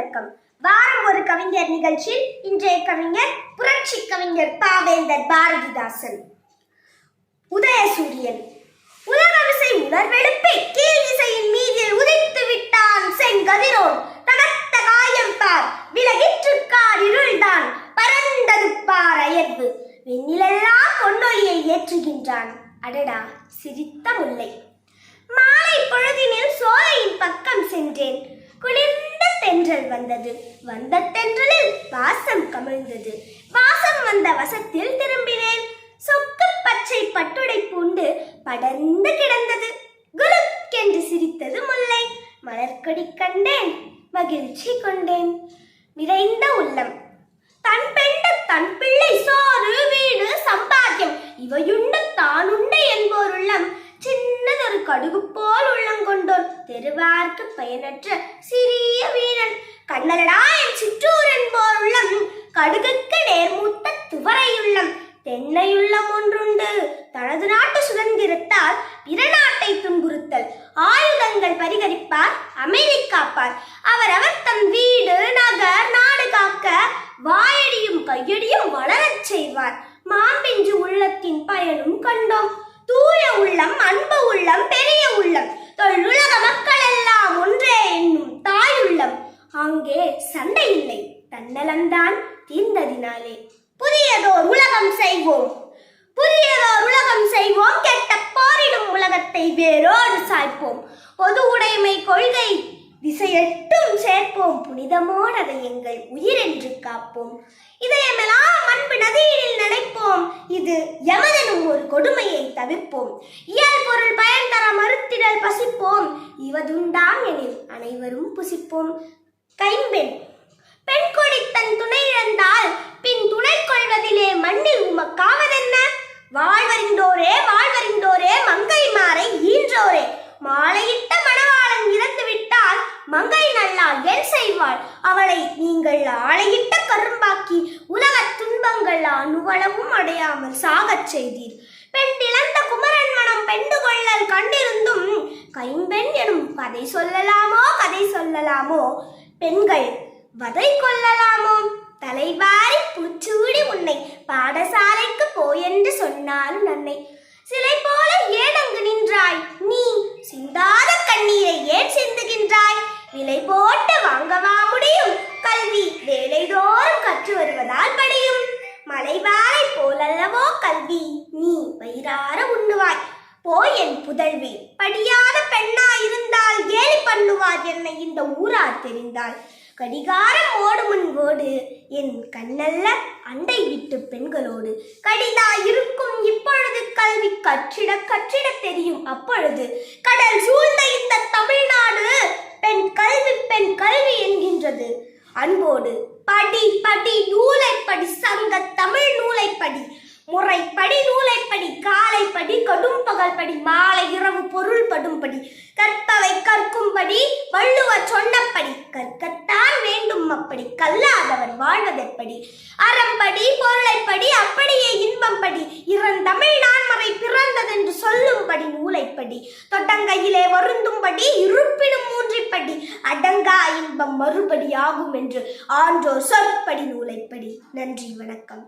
வணக்கம். வாரம் ஒரு கவிஞர் நிகழ்ச்சியில் இன்றைய கவிஞர் புரட்சி கவிஞர் பாவேந்தர் பாரதிதாசன். உதயசூரியன். உலகவிசை உணர்வெடுப்பை கீழ் இசையின் மீது உதைத்து விட்டான் செங்கதிரோன். தகத்த காயம் பார் விலகிற்று கார் இருள்தான் பரந்தது பார் அயர்வு வெண்ணிலெல்லாம் பொன்னொழியை ஏற்றுகின்றான். அடடா சிரித்த முல்லை மாலை பொழுதினில் சோலையின் பக்கம் சென்றேன். குளிர்ந்த தென்றல் வந்தது. வந்த தென்றலில் வாசம் கமிழ்ந்தது வாசம் வந்த வசத்தில் திரும்பினேன். சொக்கு பச்சை பட்டுடை பூண்டு படர்ந்து கிடந்தது. குலுக்கென்று சிரித்தது முல்லை மலர்கொடி கண்டேன். மகிழ்ச்சி கொண்டேன். நிறைந்த உள்ளம். தன் பெண்ட தன் பிள்ளை சோறு வீடு சம்பாத்தியம். இவையுண்டு தானுண்டு என்போர் உள்ளம் சின்னதொரு கடுகு போல் உள்ள தெருவார்க்கு பயனற்ற சிறிய வீரன் கண்ணலடா என் சிற்றூர் என்போர் கடுகுக்கு நேர்மூத்த துவரையுள்ளம். தென்னையுள்ளம் ஒன்றுண்டு. தனது நாட்டு சுதந்திரத்தால் பிற நாட்டை துன்புறுத்தல். ஆயுதங்கள் பரிகரிப்பார் அமைதி காப்பார். அவரவர் தம் வீடு நகர் நாடு காக்க வாயடியும் கையடியும் வளரச் செய்வார். மாம்பிஞ்சு உள்ளத்தின் பயனும் கண்டோம். தூய உள்ளம் அன்பு உள்ளம் பெரிய உள்ளம். தொல்லுலக மக்கள் எல்லாம் ஒன்றே என்னும் தாயுள்ளம். அங்கே சண்டை இல்லை தன்னலம்தான் தீர்ந்ததினாலே. புதியதோர் உலகம் செய்வோம். புதியதோர் உலகம் செய்வோம். கெட்ட போரிடும் உலகத்தை வேரோடு சாய்ப்போம். பொது உடைமை கொள்கை திசையெட்டும் சேர்ப்போம் புனிதமோடு அதை எங்கள் உயிரென்று காப்போம். இதயமெல்லாம் அன்பு நதியினில் நினைப்போம் இது எமதெனும் ஒரு கொடுமையை தவிர்ப்போம். இயல் பொருள் பயன் தர மறுத்திடல் பசிப்போம் இவதுண்டாம் எனில் அனைவரும் புசிப்போம். கைம்பெண் நீங்கள் ஆளையிட்ட கரும்பாக்கி உலக துன்பங்கள் அணுவளவும் அடையாமல் சாகச் செய்தீர். பெண் இழந்த குமரன் மனம் பெண்டு கொள்ளல் கண்டிருந்தும் கைம்பெண் எனும் கதை சொல்லலாமோ கதை சொல்லலாமோ? பெண்கள் வதை கொள்ளலாமோ? தலைவாரி பூச்சூடி உன்னை பாடசாலைக்கு போயென்று சொன்னாலும் நன்னை. சிலை போல மலைவாரை போலல்லவோ கல்வி. நீ வயிறார உண்ணுவாய். போய் என் புதல்வி படியாத பெண்ணா இருந்தால் கேலி பண்ணுவார் என்னை இந்த ஊரார் தெரிந்தால் கடிகாரம் ஓடுமுன் ஓடு என் கண்ணல்ல அண்டை விட்டு பெண்களோடு. கடிதா இருக்கும் இப்பொழுது கல்வி கற்றிட கற்றிட தெரியும் அப்பொழுது. கடல் சூழ்ந்த இந்த தமிழ்நாடு பெண் கல்வி பெண் கல்வி என்கின்றது. அன்போடு படி படி நூலை படி சங்க தமிழ் நூலை படி முறைப்படி நூலை படி காலை படி கடும் பகல் படி மாலை இரவு பொருள் படும்படி கற்பவை கற்கும்படி வள்ளுவர் சொன்னபடி கற்கத்தான் வேண்டும் அப்படி கல்லாதவர் வாழ்வதெப்படி அறம்படி பொருளைப்படி அப்படியே இன்பம் படி இறந்தமிழ் நான்மறை பிறந்ததென்று சொல்லும்படி நூலைப்படி தொட்டங்கையிலே வருந்தும்படி இருப்பினும் மூன்றிப்படி அடங்கா இன்பம் மறுபடி ஆகும் என்று ஆன்றோர் சொற்படி நூலைப்படி. நன்றி வணக்கம்.